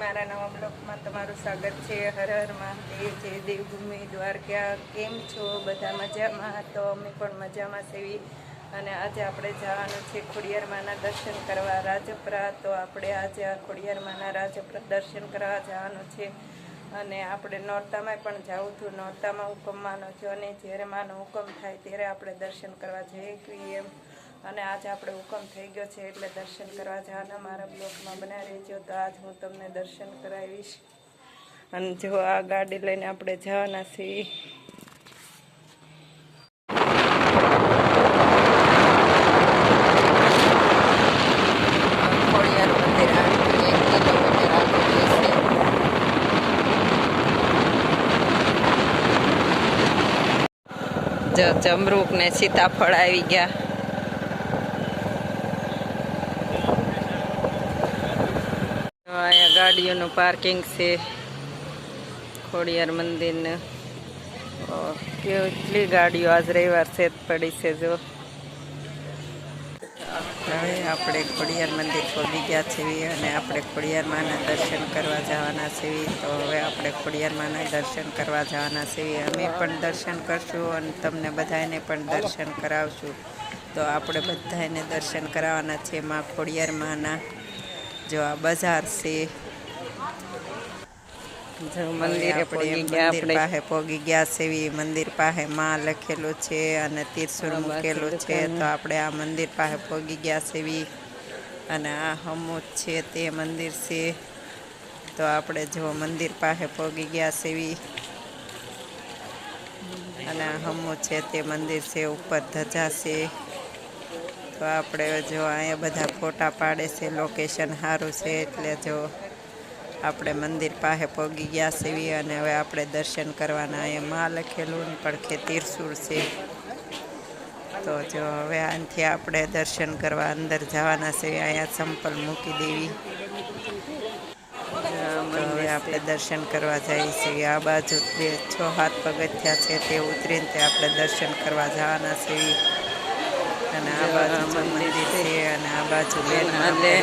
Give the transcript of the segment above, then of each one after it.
મારા નવા બ્લોગમાં તમારું સ્વાગત છે. હર હર મહાદેવ, જય દેવભૂમિ, દ્વારકા. કેમ છો? બધા મજામાં? તો અમે પણ મજામાં સેવી અને આજે આપણે જવાનું છે ખોડિયારમાંના દર્શન કરવા રાજપરા. તો આપણે આજે આ ખોડિયારમાંના રાજપરા દર્શન કરવા જવાનું છે. અને આપણે નોરતામાં પણ જવું હતું નોરતામાં હુકમમાંનો છો. અને જ્યારે માનો હુકમ થાય ત્યારે આપણે દર્શન કરવા જઈએ એમ. અને આજે આપણે હુકમ થઈ ગયો છે એટલે દર્શન કરવા જવાના મારા બ્લોકમાં બનાવી રહેજો. તો આજ હું તમને દર્શન કરાવીશ. અને જો આ ગાડી લઈને આપણે જવાના છીએ. જમરૂક ને સીતાફળ આવી ગયા તો અહીંયા ગાડીઓનું પાર્કિંગ છે. ખોડિયાર મંદિરને. કેટલી ગાડીઓ આજ રવિવાર છે પડી છે, જો. હવે આપણે ખોડિયાર મંદિર પહોંચી ગયા છીએ અને આપણે ખોડિયાર માના દર્શન કરવા જવાના છીએ. તો હવે આપણે ખોડિયાર માના દર્શન કરવા જવાના છીએ. અમે પણ દર્શન કરશું અને તમને બધાને પણ દર્શન કરાવશું. તો આપણે બધાને દર્શન કરાવવાના છે. માં ખોડિયાર માના જો આ બજાર છે. જો મંદિરે પહોંચી ગયા આપણે પાસે પહોંચી ગયા સેવી મંદિર પાસે માં લખેલું છે અને તીર્સુર મૂકેલું છે. તો આપણે આ મંદિર પાસે પહોંચી ગયા સેવી અને આ હમુદ છે તે મંદિર છે. તો આપણે જો મંદિર પાસે પહોંચી ગયા સેવી અને આ હમુદ છે તે મંદિર છે ઉપર ધજા છે. તો આપણે જો અહીંયા બધા ફોટા પાડે છે લોકેશન સારું છે એટલે જો આપણે મંદિર પાસે પગી ગયા છીએ અને હવે આપણે દર્શન કરવાના. અહીંયા માં લખેલું પડખે તીરસુર છે. તો જો હવે આનાથી આપણે દર્શન કરવા અંદર જવાના છે અહીંયા સંપલ મૂકી દેવી. હવે આપણે દર્શન કરવા જઈએ છીએ. આ બાજુ બે છ હાથ પગથિયા છે તે ઉતરીને તે આપણે દર્શન કરવા જવાના છીએ. અને આ બાજુ મંદિર છે અને આ બાજુ લેન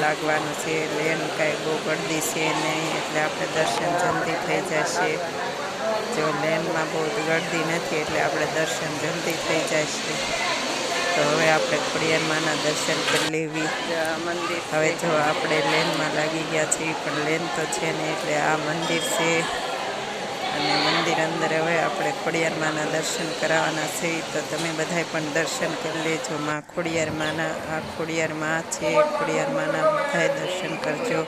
લાગવાનું છે લેન કાંઈ બહુ ગળદી છે નહીં એટલે આપણે દર્શન જલ્દી થઈ જશે. જો લેનમાં બહુ ગળદી નથી એટલે આપણે દર્શન જલ્દી થઈ જશે. તો હવે આપણે ખોડિયારમાંના દર્શન કરી લેવી. મંદિર હવે જો આપણે લેનમાં લાગી ગયા છીએ પણ લેન તો છે ને એટલે આ મંદિર છે. અંદર હવે આપણે ખોડિયારમાંના દર્શન કરાવવાના છે, તો તમે બધાય પણ દર્શન કરી લેજો. માં ખોડિયારમાંના, આ ખોડિયારમાં છે, ખોડિયારમાંના બધાય દર્શન કરજો.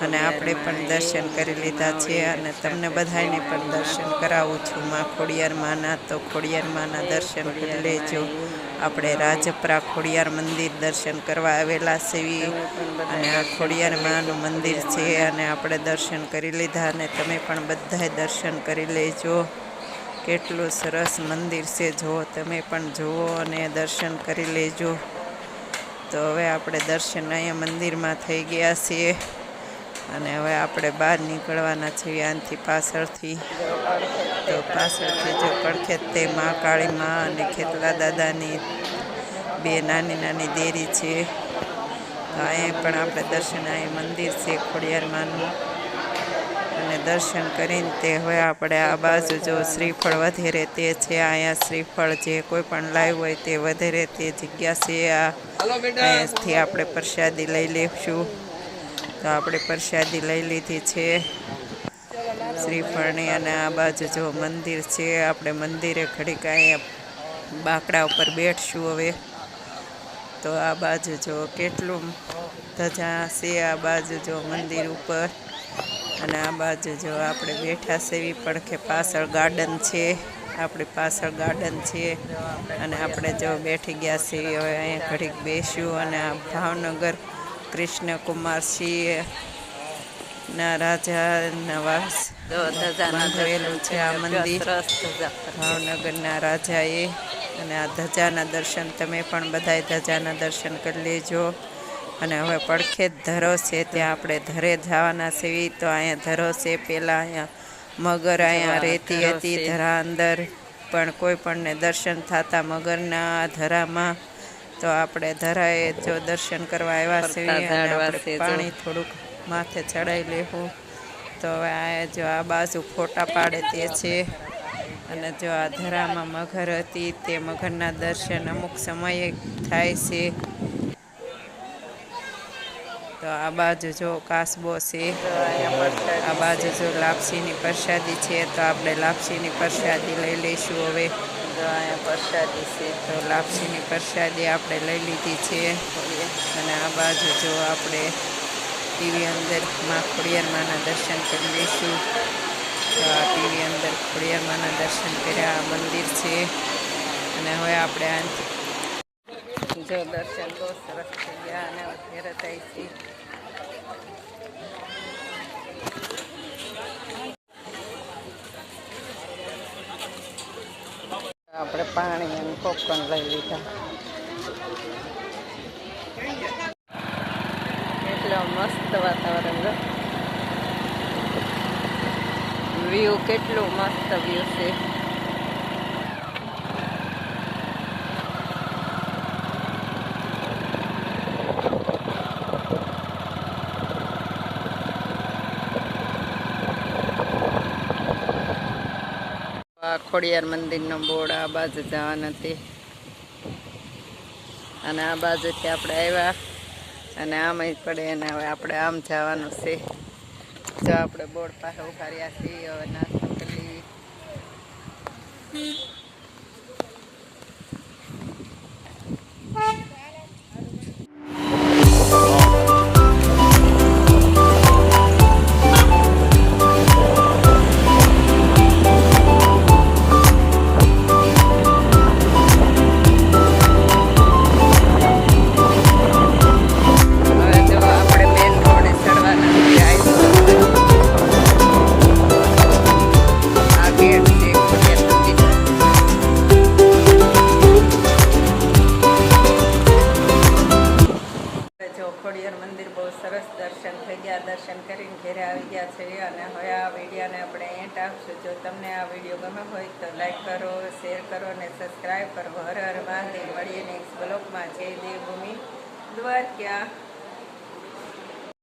અને આપણે પણ દર્શન કરી લીધા છે અને તમને બધાયને પણ દર્શન કરાવું છું. માં ખોડિયારમાંના, તો ખોડિયારમાંના દર્શન કરી લેજો. આપણે રાજપરા ખોડિયાર મંદિર દર્શન કરવા આવેલા છીએ. અને આ ખોડિયાર માનું મંદિર છે અને આપણે દર્શન કરી લીધા અને તમે પણ બધાએ દર્શન કરી લેજો. કેટલું સરસ મંદિર છે. જો તમે પણ જુઓ અને દર્શન કરી લેજો. તો હવે આપણે દર્શન અહીંયા મંદિરમાં થઈ ગયા છીએ. અને હવે આપણે બહાર નીકળવાના છીએ આનથી પાછળથી. તો પાછળથી જો પડખે તે મા કાળી મા અને ખેતલા દાદાની બે નાની નાની દેરી છે. અહીંયા પણ આપણે દર્શન, અહીં મંદિર છે ખોડિયાર માનું અને દર્શન કરીને તે હવે આપણે આ બાજુ જો શ્રીફળ વધેરે તે છે, અહીંયા શ્રીફળ જે કોઈ પણ લાવ્યું હોય તે વધેરે તે જગ્યા છે. આ અહીંયાથી આપણે પ્રસાદી લઈ લેશું. તો આપણે પ્રસાદી લઈ લીધી છે. શ્રીફળની અને આ બાજુ જો મંદિર છે, આપણે મંદિરે ઘડીક અહીંયા બાકડા ઉપર બેઠશું હવે. તો આ બાજુ જો કેટલું ધજા છે, આ બાજુ જો મંદિર ઉપર. અને આ બાજુ જો આપણે બેઠા સેવી પડખે પાછળ ગાર્ડન છે, આપણી પાછળ ગાર્ડન છે. અને આપણે જો બેઠી ગયા છીએ, હવે અહીંયા ઘડીક બેસ્યું અને આ ભાવનગર કૃષ્ણકુમાર સિંહ ના રાજા નવાસ બાંધવેલું છે આ મંદિર. ભાવનગરના રાજાએ અને આ ધજાના દર્શન તમે પણ બધાએ ધજાના દર્શન કરી લેજો. અને હવે પડખે જ ધરો છે ત્યાં આપણે ધરે જવાના સેવી તો અહીંયા ધરો છે પહેલાં અહીંયા મગર અહીંયા રહેતી હતી ધરા અંદર. પણ કોઈ પણને દર્શન થતા મગરના ધરામાં તો આપણે ધરાએ જો દર્શન કરવા આવ્યા છીએ પાણી થોડુંક માથે ચડાવી લેવું. તો હવે આ જો આ બાજુ ફોટા પાડે તે છે અને જો આ ધરામાં મગર હતી તે મગરના દર્શન અમુક સમયે થાય છે. તો આ બાજુ જો કાસબો છે. આ બાજુ જો લાપસીની પ્રસાદી છે તો આપણે લાપસીની પ્રસાદી લઈ લઈશું હવે. જો અહીંયા પ્રસાદી છે, તો લાપસીની પ્રસાદી આપણે લઈ લીધી છે. અને આ બાજુ જો આપણે ટીવી અંદરમાં ખોડિયારમાંના દર્શન કરી લઈશું. તો આ ટીવી અંદર ખોડિયારમાંના દર્શન કર્યા, આ મંદિર છે. અને હવે આપણે આ જો દર્શન બહુ સરસ થઈ ગયા અને અત્યારે થાય છે આપણે પાણી અને પોપકોર્ન લઈ લીધા. એટલો મસ્ત વાતાવરણ વ્યૂ કેટલું મસ્ત વ્યૂ છે. આ ખોડિયાર મંદિરનો બોર્ડ આ બાજુ જવા હતી અને આ બાજુથી આપણે આવ્યા. અને આમ પડે અને હવે આપણે આમ જવાનું છે. જો આપણે બોર્ડ પાસે ઊભા રહ્યા છીએ, હવે દર્શન કરીને આવી ગયા છે અને હવે આ વિડીયોને આપણે એન્ટ આપશું. જો તમને આ વીડિયો ગમે હોય તો લાઈક કરો, શેર કરો અને સબસ્ક્રાઈબ કરો. હર હર મહાદેવ. મળીએ નેક્સ્ટ બ્લોગમાં જય દેવભૂમિ. દ્વારકા.